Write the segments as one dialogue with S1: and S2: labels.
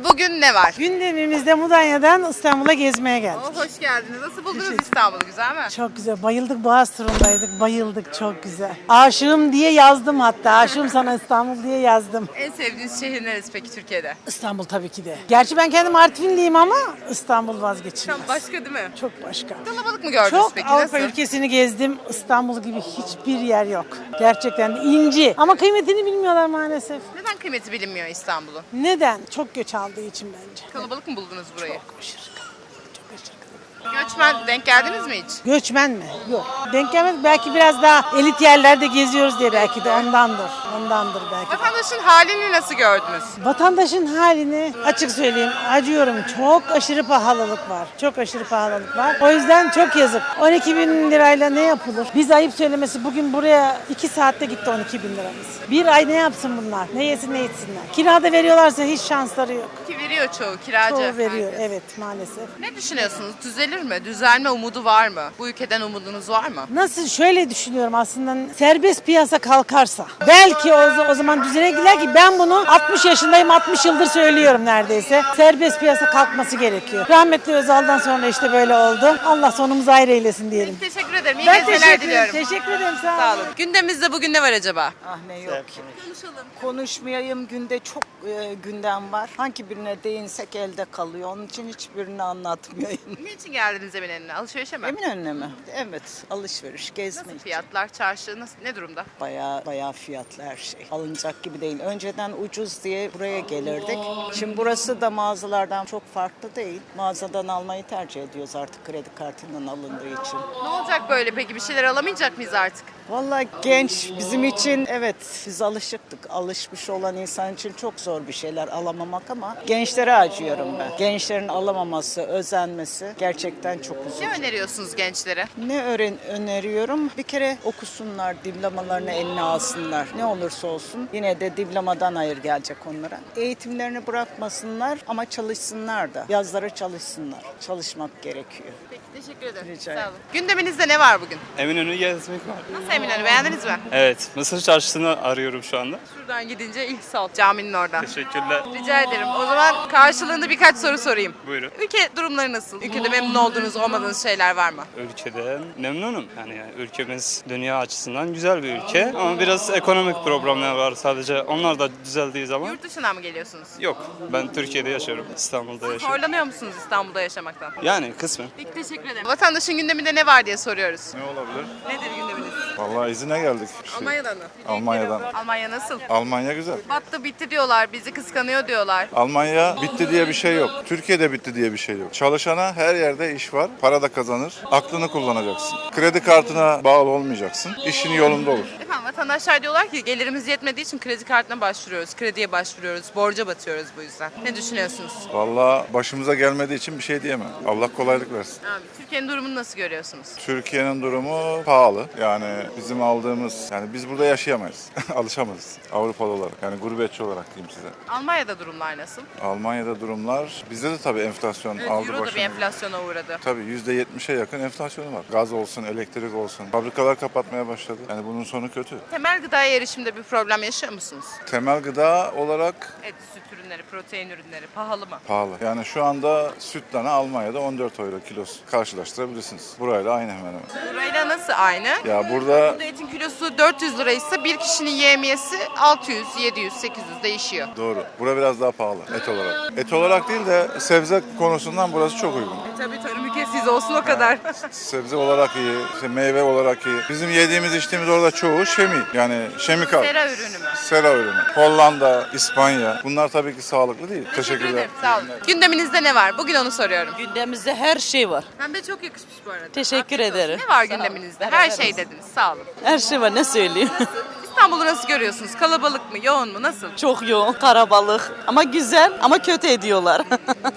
S1: Gündemimizde bugün ne var?
S2: Gündemimizde Mudanya'dan İstanbul'a gezmeye geldik.
S1: Oh, hoş geldiniz. Nasıl buldunuz İstanbul'u? Güzel mi?
S2: Çok güzel. Bayıldık. Boğaz turundaydık. Bayıldık. Çok güzel. Aşığım diye yazdım hatta. Aşığım sana İstanbul diye yazdım.
S1: En sevdiğiniz şehir neresi peki Türkiye'de?
S2: İstanbul tabii ki de. Gerçi ben kendim Artvinliyim ama İstanbul vazgeçilmez.
S1: Tam başka değil mi?
S2: Çok başka.
S1: Kalabalık mı gördünüz
S2: Çok
S1: peki?
S2: Avrupa
S1: Nasıl?
S2: ülkesini gezdim. İstanbul gibi hiçbir yer yok. Gerçekten de inci. Ama kıymetini bilmiyorlar maalesef.
S1: Kıymeti bilinmiyor İstanbul'un?
S2: Neden? Çok göç aldığı için bence.
S1: Kalabalık mı buldunuz burayı?
S2: Çok aşırı kalabalık, çok aşırı kalabalık.
S1: Göçmen denk geldiniz mi hiç?
S2: Göçmen mi? Yok. Denk gelmedik. Belki biraz daha elit yerlerde geziyoruz diye belki de ondandır. Ondandır belki de.
S1: Vatandaşın halini nasıl gördünüz?
S2: Vatandaşın halini açık söyleyeyim acıyorum. Çok aşırı pahalılık var. Çok aşırı pahalılık var. O yüzden çok yazık. 12 bin lirayla ne yapılır? Biz ayıp söylemesi bugün buraya 2 saatte gitti 12 bin liramız. Bir ay ne yapsın bunlar? Ne yesin ne içsinler? Kirada veriyorlarsa hiç şansları yok.
S1: Ki veriyor çoğu kiracı.
S2: Çoğu veriyor
S1: herkes.
S2: evet maalesef.
S1: Ne düşünüyorsunuz? Düzelir mi? Düzelme umudu var mı? Bu ülkeden umudunuz var mı?
S2: Nasıl şöyle düşünüyorum aslında serbest piyasa kalkarsa belki o, o zaman düzene gider ki ben bunu 60 yaşındayım 60 yıldır söylüyorum neredeyse. Serbest piyasa kalkması gerekiyor. Rahmetli Özal'dan sonra işte böyle oldu. Allah sonumuzu ayrı eylesin diyelim.
S1: Teşekkür ederim. İyi
S2: Ben
S1: geceler
S2: teşekkür
S1: diliyorum.
S2: Teşekkür ederim sağ olun.
S1: Sağ olun. Gündemimizde bugün ne var acaba?
S3: Ah ne yok ki. Konuşmayayım günde çok e, gündem var. Hangi birine değinsek elde kalıyor. Onun için hiçbirini anlatmayayım.
S1: Niçin geldiniz Eminönü'ne? Alışverişe mi?
S3: Eminönü'ne mi? Evet alışveriş, gezme
S1: Nasıl
S3: için.
S1: fiyatlar, çarşı nasıl, ne durumda?
S3: Bayağı bayağı fiyatlı her şey. Alınacak gibi değil. Önceden ucuz diye buraya gelirdik. Şimdi burası da mağazalardan çok farklı değil. Mağazadan almayı tercih ediyoruz artık kredi kartından alındığı için.
S1: Ne olacak böyle peki? Bir şeyler alamayacak mıyız artık?
S3: Vallahi genç bizim için evet biz alışıktık. Alışmış olan insan için çok zor bir şeyler alamamak ama gençlere acıyorum ben. Gençlerin alamaması, özenmesi gerçekten çok üzücü.
S1: Ne öneriyorsunuz gençlere?
S3: Ne öğren öneriyorum? Bir kere okusunlar, diplomalarını eline alsınlar. Ne olursa olsun yine de diplomadan hayır gelecek onlara. Eğitimlerini bırakmasınlar ama çalışsınlar da. Yazları çalışsınlar. Çalışmak gerekiyor.
S1: Teşekkür ederim.
S3: Rica
S1: Sağ olun. Gündeminizde ne var bugün?
S4: Eminönü gezmek var.
S1: Nasıl Eminönü beğendiniz mi?
S4: Evet, Mısır Çarşısı'nı arıyorum şu anda.
S1: Şuradan gidince ilk sol caminin oradan.
S4: Teşekkürler.
S1: Rica ederim. O zaman karşılığında birkaç soru sorayım.
S4: Buyurun.
S1: Ülke durumları nasıl? Ülkede memnun olduğunuz, olmadığınız şeyler var mı?
S4: Ülkeden memnunum. Yani ülkemiz dünya açısından güzel bir ülke ama biraz ekonomik problemler var sadece. Onlar da düzeldiği zaman
S1: Yurt dışından mı geliyorsunuz?
S4: yok. Ben Türkiye'de yaşıyorum. İstanbul'da yaşıyorum.
S1: Zorlanıyor musunuz İstanbul'da yaşamaktan?
S4: Yani kısmen.
S1: Peki teşekkür ederim. Vatandaşın gündeminde ne var diye soruyoruz.
S5: Ne olabilir?
S1: Nedir gündeminiz?
S5: Vallahi izine geldik. Şey,
S1: Almanya'dan mı?
S5: Almanya'dan.
S1: Almanya nasıl?
S5: Almanya güzel.
S1: Battı bitti diyorlar, bizi kıskanıyor diyorlar.
S5: Almanya bitti diye bir şey yok. Türkiye'de bitti diye bir şey yok. Çalışana her yerde iş var. Para da kazanır. Aklını kullanacaksın. Kredi kartına bağlı olmayacaksın. İşin yolunda olur.
S1: Efendim vatandaşlar diyorlar ki gelirimiz yetmediği için kredi kartına başvuruyoruz, krediye başvuruyoruz, borca batıyoruz bu yüzden. Ne düşünüyorsunuz?
S5: Vallahi başımıza gelmediği için bir şey diyemem. Allah kolaylık versin.
S1: Abi Türkiye'nin durumunu nasıl görüyorsunuz?
S5: Türkiye'nin durumu pahalı. Yani bizim aldığımız, yani biz burada yaşayamayız. Alışamayız Avrupalı olarak. Yani gurbetçi olarak diyeyim size.
S1: Almanya'da durumlar nasıl?
S5: Almanya'da durumlar, bizde de tabii enflasyon
S1: Evet,
S5: aldı
S1: Euro da bir
S5: başını.
S1: enflasyona uğradı.
S5: Tabii %70'e yakın enflasyonu var. Gaz olsun, elektrik olsun. Fabrikalar kapatmaya başladı. Yani bunun sonu kötü.
S1: Temel gıdaya erişimde bir problem yaşıyor musunuz?
S5: Temel gıda olarak
S1: Et, süt ürünleri, protein ürünleri pahalı mı?
S5: pahalı. Yani şu anda süt dana Almanya'da 14 euro kilosu. Karşılaştırabilirsiniz. Burayla aynı hemen hemen.
S1: Burayla nasıl aynı?
S5: Ya burada
S1: Burada etin kilosu 400 liraysa bir kişinin yiyemiyesi 600, 700, 800 değişiyor.
S5: doğru. Bura biraz daha pahalı et olarak. Et olarak değil de sebze konusundan burası çok uygun.
S1: E tabii ülkesiyiz olsun o kadar.
S5: Sebze olarak iyi, işte meyve olarak iyi. Bizim yediğimiz içtiğimiz orada çoğu şemi. Yani şemikal.
S1: Sera ürünü mü?
S5: Sera ürünü. Hollanda, İspanya. Bunlar tabii ki sağlıklı değil. Teşekkürler.
S1: ederim, Sağ olun. Gündeminizde ne var? Bugün onu soruyorum.
S6: Gündemimizde her şey var.
S1: Pembe çok yakışmış bu arada.
S6: Teşekkür
S1: Afiyet olsun.
S6: ederim.
S1: Ne var gündeminizde? Her şey
S6: olsun.
S1: dediniz. Sağ olun.
S6: Her şey var ne söyleyeyim.
S1: İstanbul'u nasıl görüyorsunuz? Kalabalık mı? Yoğun mu? Nasıl?
S6: Çok yoğun, karabalık. Ama güzel ama kötü ediyorlar.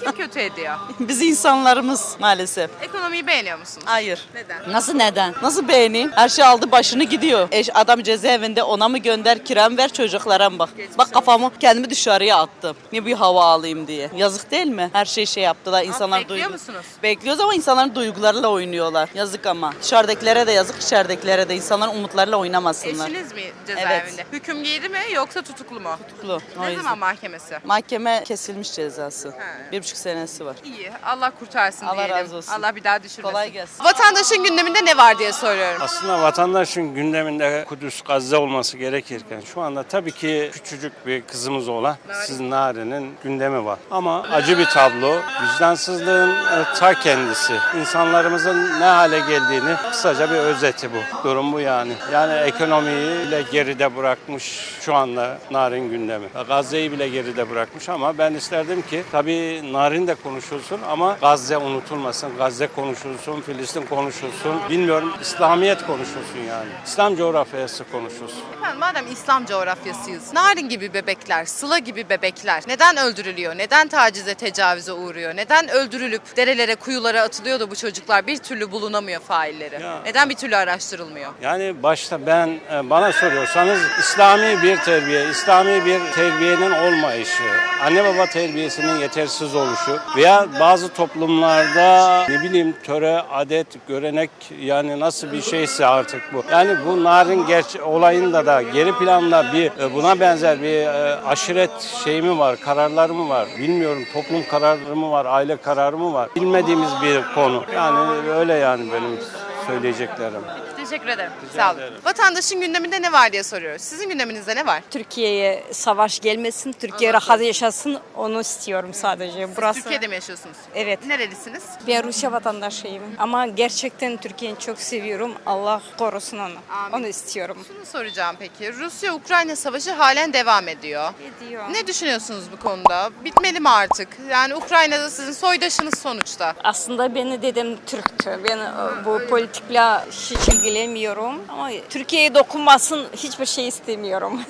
S1: Kim kötü ediyor?
S6: Biz insanlarımız maalesef.
S1: Ekonomiyi beğeniyor musunuz?
S6: Hayır.
S1: Neden?
S6: Nasıl neden? Nasıl beğeneyim? Her şey aldı başını gidiyor. Eş, adam cezaevinde ona mı gönder kiram ver çocuklara mı bak. Bak kafamı kendimi dışarıya attım. Ne bir hava alayım diye. Yazık değil mi? Her şey şey yaptılar. insanlar
S1: bekliyor
S6: duygu-
S1: musunuz?
S6: Bekliyoruz ama insanların duygularıyla oynuyorlar. Yazık ama. Dışarıdakilere de yazık, içeridekilere de. insanların umutlarıyla oynamasınlar.
S1: Eşiniz mi cezaevinde. Hüküm giydi mi yoksa tutuklu mu?
S6: Tutuklu. O
S1: Ne
S6: yüzden.
S1: zaman mahkemesi?
S6: Mahkeme kesilmiş cezası.
S1: He.
S6: Bir buçuk senesi var.
S1: İyi. Allah kurtarsın
S6: Allah
S1: diyelim.
S6: razı olsun.
S1: Allah bir daha düşürmesin.
S6: Kolay gelsin.
S1: Vatandaşın gündeminde ne var diye soruyorum.
S7: Aslında vatandaşın gündeminde Kudüs, Gazze olması gerekirken şu anda tabii ki küçücük bir kızımız olan siz Nari'nin gündemi var. Ama acı bir tablo. Vicdansızlığın e, ta kendisi. İnsanlarımızın ne hale geldiğini kısaca bir özeti bu. Durum bu yani. Yani ekonomiyi bile geride bırakmış şu anda Narin gündemi. Gazze'yi bile geride bırakmış ama ben isterdim ki tabii Narin de konuşulsun ama Gazze unutulmasın. Gazze konuşulsun, Filistin konuşulsun. Bilmiyorum İslamiyet konuşulsun yani. İslam coğrafyası konuşulsun.
S1: Efendim madem İslam coğrafyasıyız, Narin gibi bebekler, Sıla gibi bebekler neden öldürülüyor? Neden tacize, tecavüze uğruyor? Neden öldürülüp derelere, kuyulara atılıyor da bu çocuklar bir türlü bulunamıyor failleri?
S7: Ya.
S1: Neden bir türlü araştırılmıyor?
S7: Yani başta ben e, bana soruyorsanız İslami bir terbiye, İslami bir terbiyenin olmayışı, anne baba terbiyesinin yetersiz oluşu veya bazı toplumlarda ne bileyim töre, adet, görenek yani nasıl bir şeyse artık bu. Yani bu narin gerçe olayında da geri planda bir e, buna benzer bir e, aşiret şey mi var, kararları mı var bilmiyorum. Toplum kararı mı var, aile kararı mı var bilmediğimiz bir konu. Yani öyle yani benim söyleyeceklerim.
S1: Teşekkür ederim. Sağ olun.
S7: ederim.
S1: Vatandaşın gündeminde ne var diye soruyoruz. Sizin gündeminizde ne var?
S8: Türkiye'ye savaş gelmesin, Türkiye rahat yaşasın onu istiyorum sadece. Burası
S1: Türkiye'de mi yaşıyorsunuz?
S8: Evet.
S1: Nerelisiniz?
S8: Ben Rusya vatandaşıyım ama gerçekten Türkiye'yi çok seviyorum. Allah korusun onu.
S1: Amin.
S8: Onu istiyorum.
S1: Şunu soracağım peki. Rusya-Ukrayna savaşı halen devam ediyor.
S8: Ediyor.
S1: Ne düşünüyorsunuz bu konuda? Bitmeli mi artık? Yani Ukrayna'da sizin soydaşınız sonuçta.
S8: Aslında beni dedem Türktü. Ben e, bu politikle hiç ilgilenmiyorum ama Türkiye'ye dokunmasın hiçbir şey istemiyorum.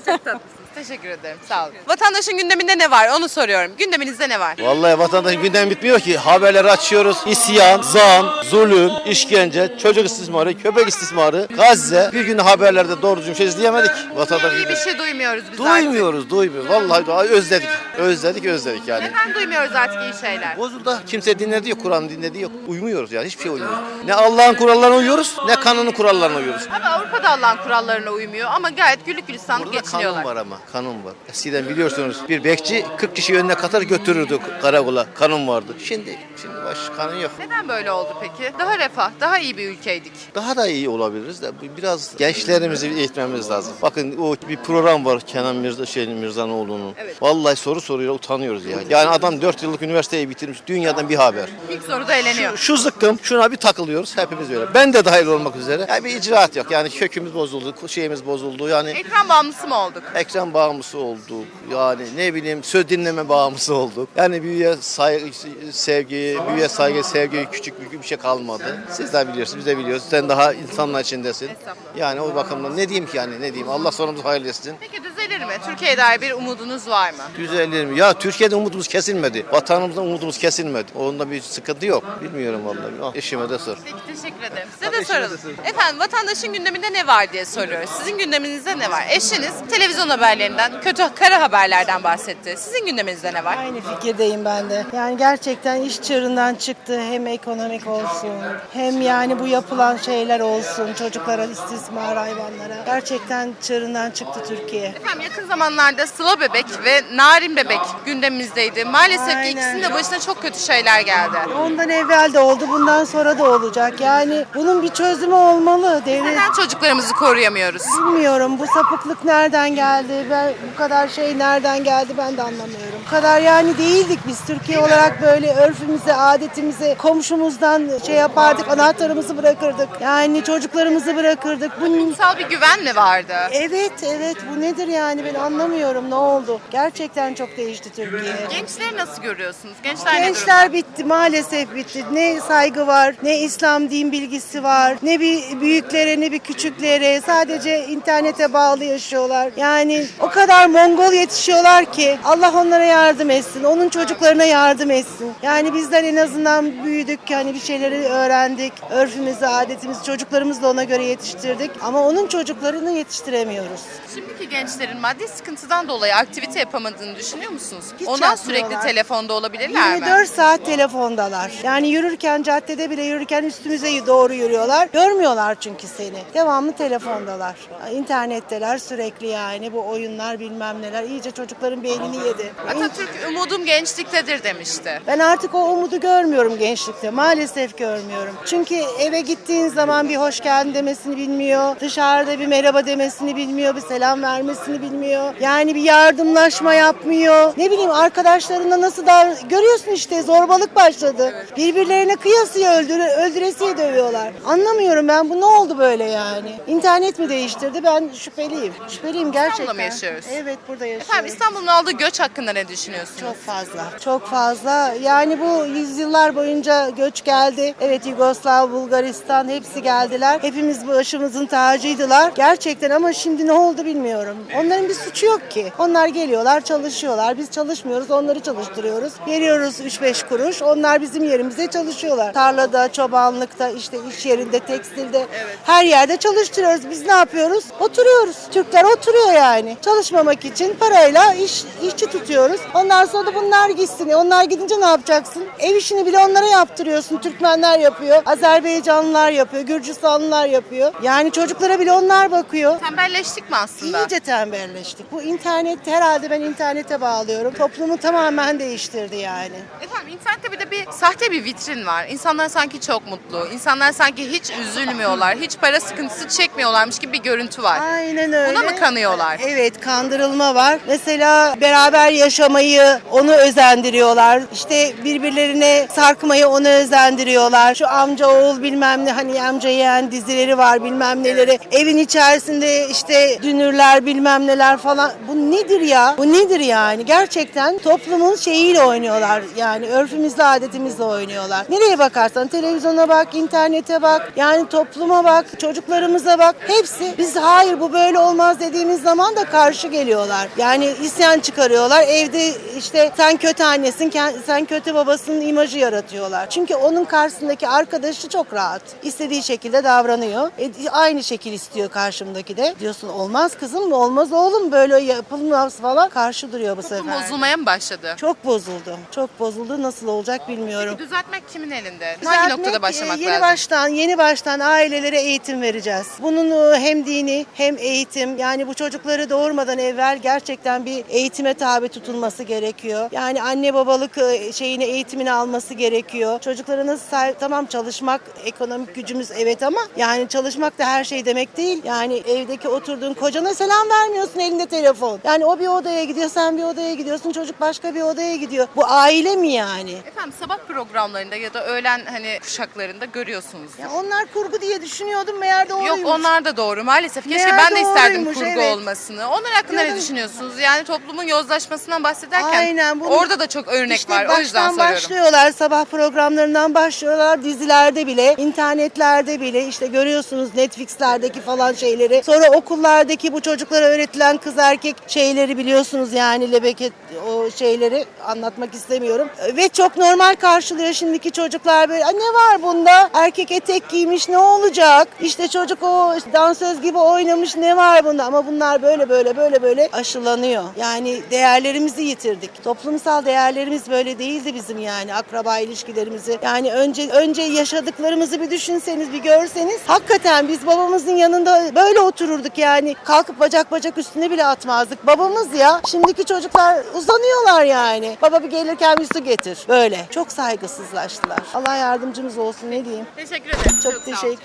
S1: Teşekkür ederim. Sağ olun. Vatandaşın gündeminde ne var? Onu soruyorum. Gündeminizde ne var?
S9: Vallahi vatandaşın gündem bitmiyor ki. Haberleri açıyoruz. İsyan, zam, zulüm, işkence, çocuk istismarı, köpek istismarı, Gazze. Bir gün haberlerde doğru düzgün şey izleyemedik. Vatandaş
S1: İyi bir şey duymuyoruz biz artık.
S9: Duymuyoruz, duymuyoruz. Vallahi daha özledik. Özledik, özledik yani.
S1: Neden duymuyoruz artık iyi şeyler?
S9: Bozuldu. Kimse dinlediği yok, Kur'an dinlediği yok. Uymuyoruz yani, hiçbir şey uymuyoruz. Ne Allah'ın kurallarına uyuyoruz, ne kanunun kurallarına uyuyoruz.
S1: Ama Avrupa'da Allah'ın kurallarına uymuyor ama gayet güllük gülistanlık
S9: Burada
S1: geçiniyorlar.
S9: kanun var ama, kanun var. Eskiden biliyorsunuz bir bekçi 40 kişi önüne katar götürürdü karakola. Kanun vardı. Şimdi, şimdi baş kanun yok.
S1: Neden böyle oldu peki? Daha refah, daha iyi bir ülkeydik.
S9: Daha da iyi olabiliriz de biraz gençlerimizi eğitmemiz lazım. Bakın o bir program var Kenan Mirza şey Mirzanoğlu'nun.
S1: Evet.
S9: Vallahi soru soruyor utanıyoruz yani. Yani adam 4 yıllık üniversiteyi bitirmiş dünyadan bir haber.
S1: İlk soruda eğleniyor.
S9: Şu zıkkım şuna bir takılıyoruz hepimiz öyle. Ben de dahil olmak üzere. Yani bir icraat yok. Yani kökümüz bozuldu, şeyimiz bozuldu. Yani
S1: Ekran bağımlısı mı olduk?
S9: ekran bağımlısı olduk. Yani ne bileyim söz dinleme bağımlısı olduk. Yani büyüye saygı, sevgi, büyüye saygı, sevgi küçük bir, bir şey kalmadı. Siz de biliyorsunuz, biz de biliyoruz. Sen daha insanlar içindesin. Yani o bakımdan ne diyeyim ki yani ne diyeyim. Allah sonumuzu hayırlı etsin.
S1: Peki mi? Türkiye'ye dair bir umudunuz var mı?
S9: Düzelir mi? Ya Türkiye'de umudumuz kesilmedi. Vatanımızdan umudumuz kesilmedi. Onda bir sıkıntı yok. Bilmiyorum vallahi. Ah, Eşime de sor.
S1: Peki teşekkür ederim. Size de soralım. Efendim vatandaşın gündeminde ne var diye soruyoruz. Sizin gündeminizde ne var? Eşiniz televizyon haberlerinden, kötü kara haberlerden bahsetti. Sizin gündeminizde ne var?
S10: Aynı fikirdeyim ben de. Yani gerçekten iş çığırından çıktı. Hem ekonomik olsun, hem yani bu yapılan şeyler olsun. Çocuklara istismar, hayvanlara. Gerçekten çığırından çıktı Türkiye.
S1: Efendim yakın zamanlarda Sıla Bebek ve Narin Bebek gündemimizdeydi. Maalesef ki
S10: Aynen.
S1: ikisinin de başına çok kötü şeyler geldi.
S10: Ondan evvel de oldu, bundan sonra da olacak. Yani bunun bir çözümü olmalı. Devlet
S1: Neden çocuklarımızı koruyamıyoruz?
S10: bilmiyorum bu sapıklık nereden geldi, ben, bu kadar şey nereden geldi ben de anlamıyorum. Bu kadar yani değildik biz Türkiye olarak böyle örfümüze, adetimize, komşumuzdan şey yapardık, anahtarımızı bırakırdık. Yani çocuklarımızı bırakırdık. Bunun
S1: Kutsal bir güven mi vardı?
S10: Evet, evet. Bu nedir yani? Ben anlamıyorum ne oldu. Gerçekten çok değişti Türkiye.
S1: Gençleri nasıl görüyorsunuz? Gençler, ne durumda?
S10: Gençler bitti, maalesef bitti. Ne saygı var, ne İslam din bilgisi var, ne bir büyüklere ne bir küçüklere. Sadece internete bağlı yaşıyorlar. Yani o kadar Mongol yetişiyorlar ki Allah onlara yardım etsin. Onun çocuklarına yardım etsin. Yani bizler en azından büyüdük, yani bir şeyleri öğrendik. Örfümüzü, adetimizi, çocuklarımızı da ona göre yetiştirdik. Ama onun çocuklarını yetiştiremiyoruz.
S1: Şimdiki gençlerin maddi sıkıntıdan dolayı aktivite yapamadığını düşünüyor musunuz?
S10: Hiç
S1: Ondan sürekli
S10: yapmıyorlar.
S1: telefonda olabilirler mi?
S10: 24 saat telefondalar. Yani yürürken caddede bile yürürken üstümüze doğru yürüyorlar. Görmüyorlar çünkü seni. Devamlı telefondalar. İnternetteler sürekli yani bu oyunlar bilmem neler. İyice çocukların beynini yedi.
S1: Atatürk umudum gençliktedir demişti.
S10: Ben artık o umudu görmüyorum gençlikte. Maalesef görmüyorum. Çünkü eve gittiğin zaman bir hoş geldin demesini bilmiyor. Dışarıda bir merhaba demesini bilmiyor. Bir selam vermesini bilmiyor. Yani bir yardımlaşma yapmıyor. Ne bileyim arkadaşlarına nasıl da görüyorsun işte zorbalık başladı. Birbirlerine kıyasıya öldüre, öldüresiye dövüyorlar. Anlamıyorum ben bu ne oldu böyle yani? İnternet mi değiştirdi? Ben şüpheliyim. Şüpheliyim gerçekten.
S1: yaşıyoruz?
S10: Evet burada yaşıyoruz.
S1: Efendim İstanbul'un aldığı göç hakkında ne düşünüyorsunuz?
S10: Çok fazla. Çok fazla. Yani bu yüzyıllar boyunca göç geldi. Evet Yugoslav, Bulgaristan hepsi geldiler. Hepimiz başımızın tacıydılar. Gerçekten ama şimdi ne oldu bilmiyorum. Onların bir suçu yok ki. Onlar geliyorlar, çalışıyorlar. Biz çalışmıyoruz, onları çalıştırıyoruz. Veriyoruz 3-5 kuruş. Onlar bizim yerimize çalışıyorlar. Tarlada, çobanlıkta, işte iş yerinde, tekstilde. Her yerde çalıştırıyoruz. Biz ne yapıyoruz? Oturuyoruz. Türkler oturuyor yani. Çalışmamak için parayla iş, işçi tutuyoruz. Ondan sonra da bunlar gitsin. E onlar gidince ne yapacaksın? Ev işini bile onlara yaptırıyorsun. Türkmenler yapıyor. Azerbaycanlılar yapıyor. Gürcistanlılar yapıyor. Yani çocuklara bile onlar bakıyor.
S1: Tembelleştik mi aslında?
S10: İyice tembelleştik. Bu internet herhalde ben internete bağlıyorum. Toplumu tamamen değiştirdi yani.
S1: Efendim internette bir de bir sahte bir vitrin var. İnsanlar sanki çok mutlu. İnsanlar sanki hiç üzülmüyorlar. Hiç para sıkıntısı çekmiyorlarmış gibi bir görüntü var.
S10: Aynen öyle.
S1: Buna mı kanıyorlar?
S10: Evet kandırılma var. Mesela beraber yaşamayı onu özendiriyorlar. İşte birbirlerine sarkmayı onu özendiriyorlar. Şu amca oğul bilmem ne hani amca yeğen dizileri var bilmem neleri. Evin içerisinde işte dünürler bilmem neler falan. Bu nedir ya? Bu nedir yani? Gerçekten toplumun şeyiyle oynuyorlar. Yani örfümüzle adetimizle oynuyorlar. Nereye bakarsan televizyona bak, internete bak. Yani topluma bak, çocuklarımıza bak. Hepsi biz hayır bu böyle olmaz dediğimiz zaman da karşı geliyorlar. Yani isyan çıkarıyorlar. Evde işte sen kötü annesin, sen kötü babasının imajı yaratıyorlar. Çünkü onun karşısındaki arkadaşı çok rahat. İstediği şekilde davranıyor. E, aynı şekil istiyor karşımdaki de. Diyorsun olmaz kızım mı? Olmaz oğlum böyle yapılmaz falan. Karşı duruyor bu
S1: Toplum
S10: sefer.
S1: bozulmaya mı başladı?
S10: Çok bozuldu. Çok bozuldu. Nasıl olacak bilmiyorum.
S1: Düzeltmek kimin elinde? Hangi
S10: Düzeltmek,
S1: noktada başlamak
S10: e, yeni
S1: lazım?
S10: baştan yeni baştan ailelere eğitim vereceğiz. Bunun e, hem dini hem eğitim yani bu çocukları doğurmadan evvel gerçekten bir eğitime tabi tutulması gerekiyor. Yani anne babalık e, şeyini eğitimini alması gerekiyor. Çocuklara nasıl sahip- tamam çalışmak ekonomik gücümüz evet ama yani çalışmak da her şey demek değil. Yani evdeki oturduğun kocana selam vermiyorsun elinde telefon. Yani o bir odaya gidiyor sen bir odaya gidiyorsun çocuk başka bir odaya gidiyor. Bu aile mi yani?
S1: Efendim sabah programlarında ya da öğlen hani kuşaklarında görüyorsunuz.
S10: Ya onlar kurgu diye düşünüyordum meğer doğruymuş.
S1: Yok onlar da doğru maalesef. Keşke
S10: Meğer
S1: ben de isterdim kurgu
S10: evet.
S1: olmasını. Onlar hakkında ne
S10: Diyordum-
S1: düşünüyorsunuz? Yani toplumun yozlaşmasından bahsederken
S10: Aynen, bunu-
S1: orada da çok örnek
S10: İşte
S1: var. O yüzden soruyorum.
S10: başlıyorlar sabah programlarından başlıyorlar dizilerde bile internetlerde bile işte görüyorsunuz Netflix'lerdeki falan şeyleri. Sonra okullardaki bu çocuklara öğretilen kız erkek şeyleri biliyorsunuz yani lebeket o şeyleri anlatmak istemiyorum. Ve çok normal karşılıyor şimdiki çocuklar böyle "Aa, ne var bunda? Erkek etek giymiş ne olacak? İşte çocuk o dansöz gibi oynamış ne var bunda? Ama bunlar böyle böyle böyle böyle aşılanıyor. Yani değerlerimizi yitirdik. Toplumsal değerlerimiz böyle değildi bizim yani akraba ilişkilerimizi. Yani önce önce yaşadıklarımızı bir düşünseniz bir görseniz. Hakikaten biz babamızın yanında böyle otururduk yani. Kalkıp bacak bacak üstüne bile atmazdık. Babamız ya şimdiki çocuklar uzanıyorlar yani. Baba bir gelirken bir su getir. Böyle. Çok saygısızlaştılar. Allah yardımcımız olsun ne diyeyim?
S1: Teşekkür ederim.
S10: çok
S1: olun.
S10: teşekkürler